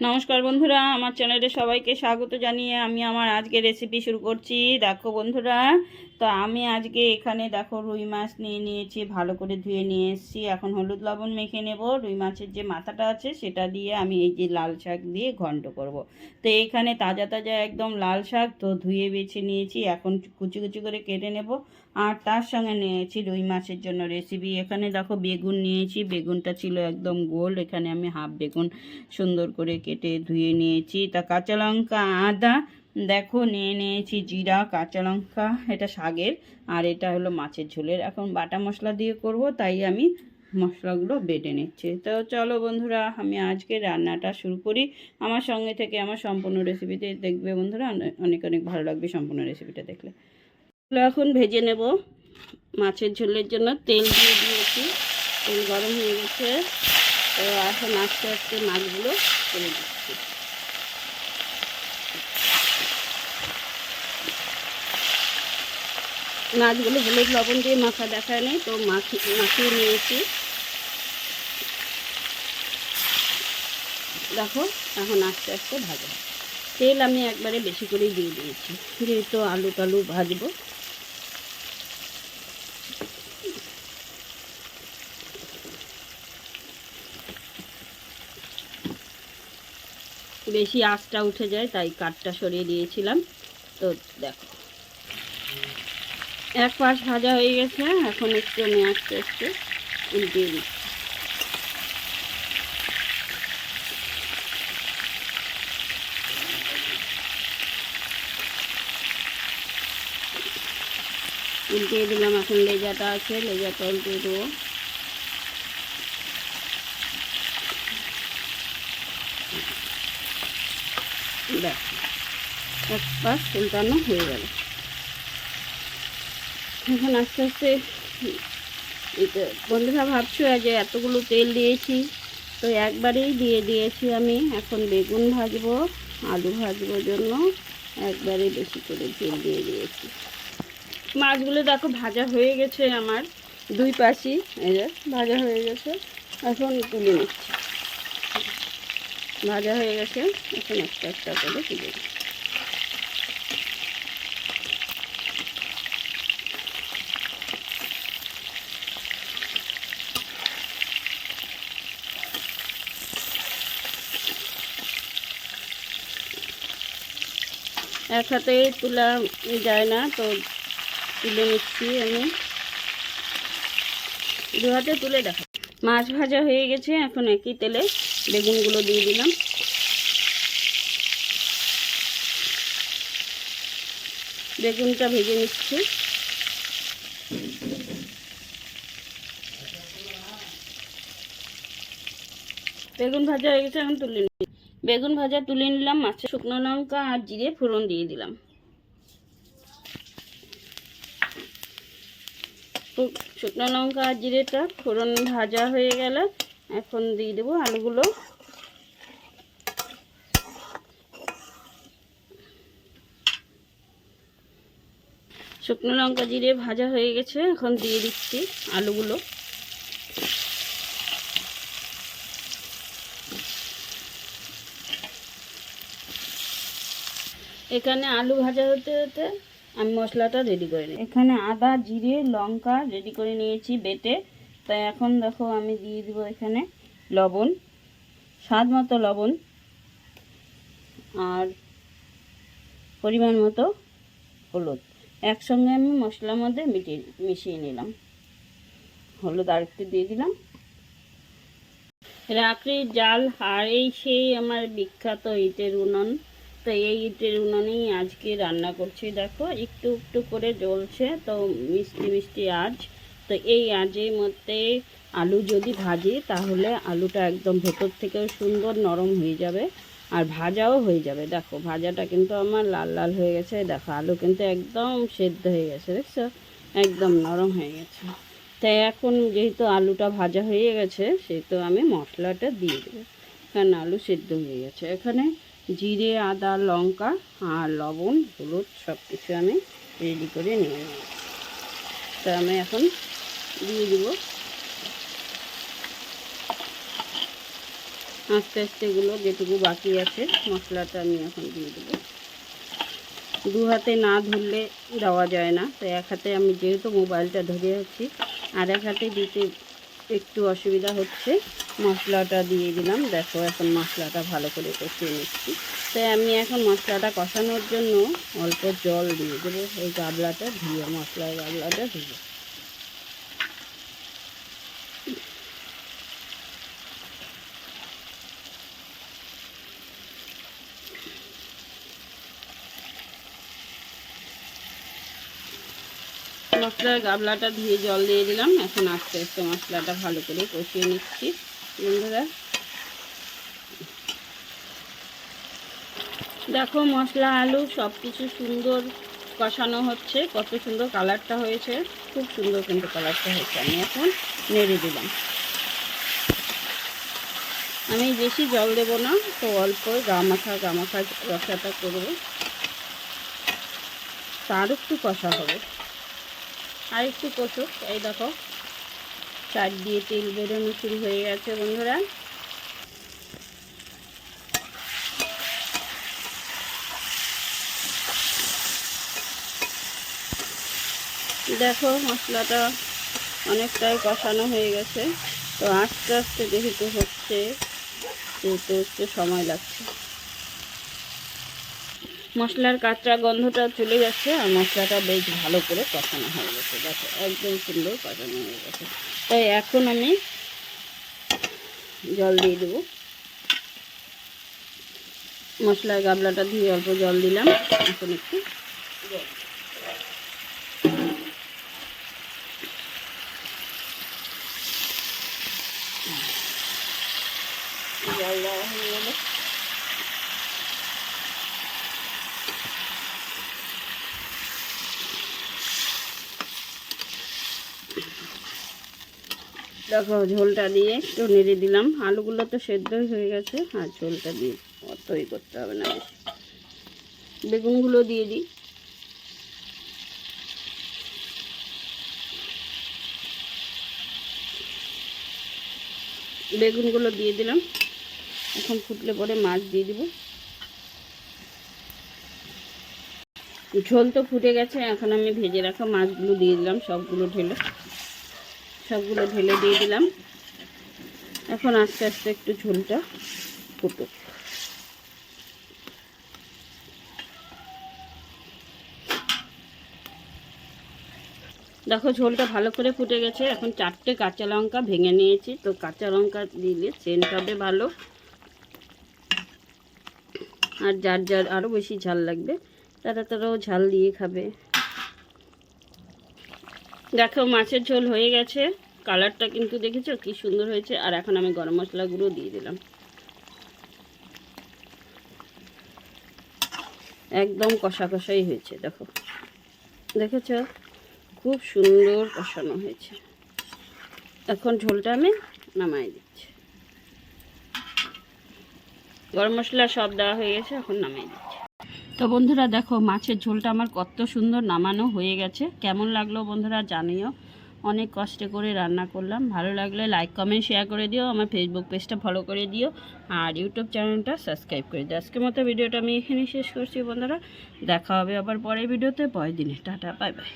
নমস্কার বন্ধুরা, আমার চ্যানেলে সবাইকে স্বাগত জানিয়ে আমি আমার আজকে রেসিপি শুরু করছি। দেখো বন্ধুরা, তো আমি আজকে এখানে দেখো রুই মাছ নিয়ে নিয়েছি, ভালো করে ধুয়ে নিয়ে এসেছি। এখন হলুদ লবণ মেখে নেব। রুই মাছের যে মাথাটা আছে, সেটা দিয়ে আমি এই যে লাল শাক দিয়ে ঘন্ট করব। তো এখানে তাজা তাজা একদম লাল শাক তো ধুয়ে বেছে নিয়েছি। এখন কুচি কুচি করে কেটে নেব। আর তার সঙ্গে নিয়েছি রুই মাছের জন্য রেসিপি এখানে দেখো বেগুন নিয়েছি, বেগুনটা ছিল একদম গোল। এখানে আমি হাফ বেগুন সুন্দর করে কেটে ধুয়ে নিয়েছি। তা কাঁচা লঙ্কা আদা, দেখো নিয়ে নিয়েছি জিরা, কাঁচা লঙ্কা, এটা শাকের আর এটা হলো মাছের ঝোলের। এখন বাটা মশলা দিয়ে করব, তাই আমি মশলাগুলো বেটে নিচ্ছি। তো চলো বন্ধুরা, আমি আজকে রান্নাটা শুরু করি। আমার সঙ্গে থেকে আমার সম্পূর্ণ রেসিপিতে দেখবে বন্ধুরা। অনেক অনেক ভালো লাগবে সম্পূর্ণ রেসিপিটা দেখলে। এখন ভেজে নেব মাছের ঝোলের জন্য। তেল দিয়ে দিয়েছি। তেল গরম হয়ে গেছে। তো এখন আস্তে আস্তে মাছগুলো করে দিচ্ছি। মাছগুলো হলুদ লবণ দিয়ে মাখা দেখায় নেই, তো মাখি, মাখিয়ে নিয়েছি। দেখো, এখন আস্তে আস্তে ভাজা। তেল আমি একবারে বেশি করেই দিয়ে দিয়েছি। যেহেতু আলু টালু ভাজবো। বেশি আঁচটা উঠে যায়, তাই কাঠটা সরিয়ে দিয়েছিলাম। তো দেখো। এক পাশ ভাজা হয়ে গেছে, এখন একটু আমি আস্তে আস্তে উল্টিয়ে দিচ্ছি। উল্টিয়ে দিলাম, এখন লেজাটা আছে, লেজাটা উল্টিয়ে দেবো। দেখ। এক পাশ উল্টানো হয়ে গেল। এখন আস্তে আস্তে এটা, বন্ধুরা ভাবছ যে এতগুলো তেল দিয়েছি, তো একবারেই দিয়ে দিয়েছি আমি। এখন বেগুন ভাজবো, আলু ভাজবো জন্য। একবারে বেশি করে তেল দিয়ে দিয়েছি। মাছগুলো দেখো ভাজা হয়ে গেছে আমার। দুই পাশই এই যে ভাজা হয়ে গেছে। এখন তুলে নিচ্ছি। ভাজা হয়ে গেছে, এখন একটা একটা করে তুলে এক হাতে তোলা যায় না, তো তুলে নিচ্ছি আমি। দু হাতে তুলে দেখা মাছ ভাজা হয়ে গেছে এখন একই তেলে। বেগুনগুলো দিয়ে দিলাম। বেগুনটা ভেজে নিচ্ছি। বেগুন ভাজা হয়ে গেছে, এখন তুলে নিচ্ছি বেগুন ভাজা তুলে নিলাম, মাছের শুকনো লঙ্কা আর জিরে ফোড়ন দিয়ে দিলাম। শুকনো লঙ্কা আর জিরেটা ফোড়ন ভাজা হয়ে গেলে এখন দিয়ে দেবো আলুগুলো। শুকনো লঙ্কা জিরে ভাজা হয়ে গেছে, এখন দিয়ে দিচ্ছি আলুগুলো। এখানে আলু ভাজা হতে হতে আমি মশলাটা রেডি করে নিই। এখানে আদা, জিরে, লঙ্কা রেডি করে নিয়েছি, বেটে। তাই এখন দেখো আমি দিয়ে দিব এখানে লবণ, স্বাদ মতো লবণ আর পরিমাণ মতো হলুদ। একসঙ্গে আমি মশলার মধ্যে মিটিয়ে মিশিয়ে নিলাম। হলুদ আর একটু দিয়ে দিলাম। রাখড়ির জাল আর এই সেই আমার বিখ্যাত ইটের উনুন। তো এই ইটের উনুনেই আজকে রান্না করছি। দেখো একটু একটু করে জ্বলছে, তো মিষ্টি মিষ্টি আঁচ তো এই আঁচের মধ্যে আলু যদি ভাজি, তাহলে আলুটা একদম ভেতর থেকেও সুন্দর নরম হয়ে যাবে আর ভাজাও হয়ে যাবে। দেখো, ভাজাটা কিন্তু আমার লাল লাল হয়ে গেছে। দেখো, আলু কিন্তু একদম সেদ্ধ হয়ে গেছে, দেখছ? একদম নরম হয়ে গেছে। তাই এখন যেহেতু আলুটা ভাজা হয়ে গেছে, সেহেতু আমি মশলাটা দিয়ে দেবো। কারণ আলু সেদ্ধ হয়ে গেছে। এখানে জিরে, আদা, লঙ্কা আর লবণ, হলুদ সব কিছু আমি রেডি করে নিয়ে নেব তা আমি এখন দিয়ে দিব। আস্তে আস্তে এগুলো যেটুকু বাকি আছে, মশলাটা আমি এখন দিয়ে দেবো। দু হাতে না ধরলে দেওয়া যায় না, তো এক হাতে আমি যেহেতু মোবাইলটা ধরে আছি, আর এক হাতে দিতে একটু অসুবিধা হচ্ছে, মশলাটা দিয়ে দিলাম। দেখো এখন মশলাটা ভালো করে কষিয়ে নিচ্ছি। তাই আমি এখন মশলাটা কষানোর জন্য অল্প জল দিয়ে দেবো, এই গাবলাটা ধুয়ে, মশলার গাবলাটা ধুয়ে। মশলার গাবলাটা ধুয়ে জল দিয়ে দিলাম। এখন আস্তে আস্তে মশলাটা ভালো করে কষিয়ে নিচ্ছি। বন্ধুরা, দেখো মশলা, আলু সব কিছু সুন্দর কষানো হচ্ছে। কত সুন্দর কালারটা হয়েছে। খুব সুন্দর কিন্তু কালারটা হয়েছে। আমি এখন নেড়ে দিলাম। আমি বেশি জল দেবো না, তো অল্প গামাখা গামাখা রসাটা করব। তার একটু কষা হবে। আর একটু এই দেখো, চার দিয়ে তেল বেরোনো শুরু হয়ে গেছে বন্ধুরা। দেখো, মশলাটা অনেকটাই কষানো হয়ে গেছে। তো আস্তে আস্তে যেহেতু হচ্ছে সেহেতু একটু সময় লাগছে। মশলার কাঁচা গন্ধটা চলে যাচ্ছে আর মশলাটা বেশ ভালো করে কষানো হয়ে গেছে। দেখো, একদম সুন্দর কষানো হয়ে গেছে। তাই এখন আমি জল দিয়ে দেবো। মশলার গাবলাটা দিয়ে অল্প জল দিলাম। এখন একটু জল। দেওয়া হয়ে গেলে। দেখো ঝোলটা দিয়ে একটু নেড়ে দিলাম। আলুগুলো তো সেদ্ধই হয়ে গেছে, আর ঝোলটা দিয়ে অতই করতে হবে না বেগুনগুলো দিয়ে দিই। বেগুনগুলো দিয়ে দিলাম। এখন ফুটলে পরে মাছ দিয়ে দিব। ঝোল তো ফুটে গেছে, এখন আমি ভেজে রাখা মাছগুলো দিয়ে দিলাম, সবগুলো ঢেলে। সবগুলো ঢেলে দিয়ে দিলাম। এখন আস্তে আস্তে একটু ঝোলটা ফুটুক। দেখো ঝোলটা ভালো করে ফুটে গেছে। এখন চারটে কাঁচা লঙ্কা ভেঙে নিয়েছি। তো কাঁচা লঙ্কা দিলে সেন্ট হবে ভালো। আর যার যার আরও বেশি ঝাল লাগবে, তারা তারাও ঝাল দিয়ে খাবে। দেখো, মাছের ঝোল হয়ে গেছে। কালারটা কিন্তু দেখেছ? কি সুন্দর হয়েছে। আর এখন আমি গরম মশলা গুঁড়ো দিয়ে দিলাম। একদম কষা কষাই হয়েছে, দেখো। দেখেছ? খুব সুন্দর কষানো হয়েছে। এখন ঝোলটা আমি নামাই দিচ্ছি। গরম মশলা সব দেওয়া হয়ে গেছে, এখন নামাই দিচ্ছি। তো বন্ধুরা দেখো, মাছের ঝোলটা আমার কত সুন্দর নামানো হয়ে গেছে। কেমন লাগল বন্ধুরা জানিও। অনেক কষ্টে করে রান্না করলাম। ভালো লাগলে লাইক কমেন্ট শেয়ার করে দিও। আমার ফেসবুক পেজটা ফলো করে দিও। আর ইউটিউব চ্যানেলটা সাবস্ক্রাইব করে দিও। আজকের মতো ভিডিওটা আমি এখানেই শেষ করছি বন্ধুরা। দেখা হবে আবার পরের ভিডিওতে। পরের দিনে। Tata bye bye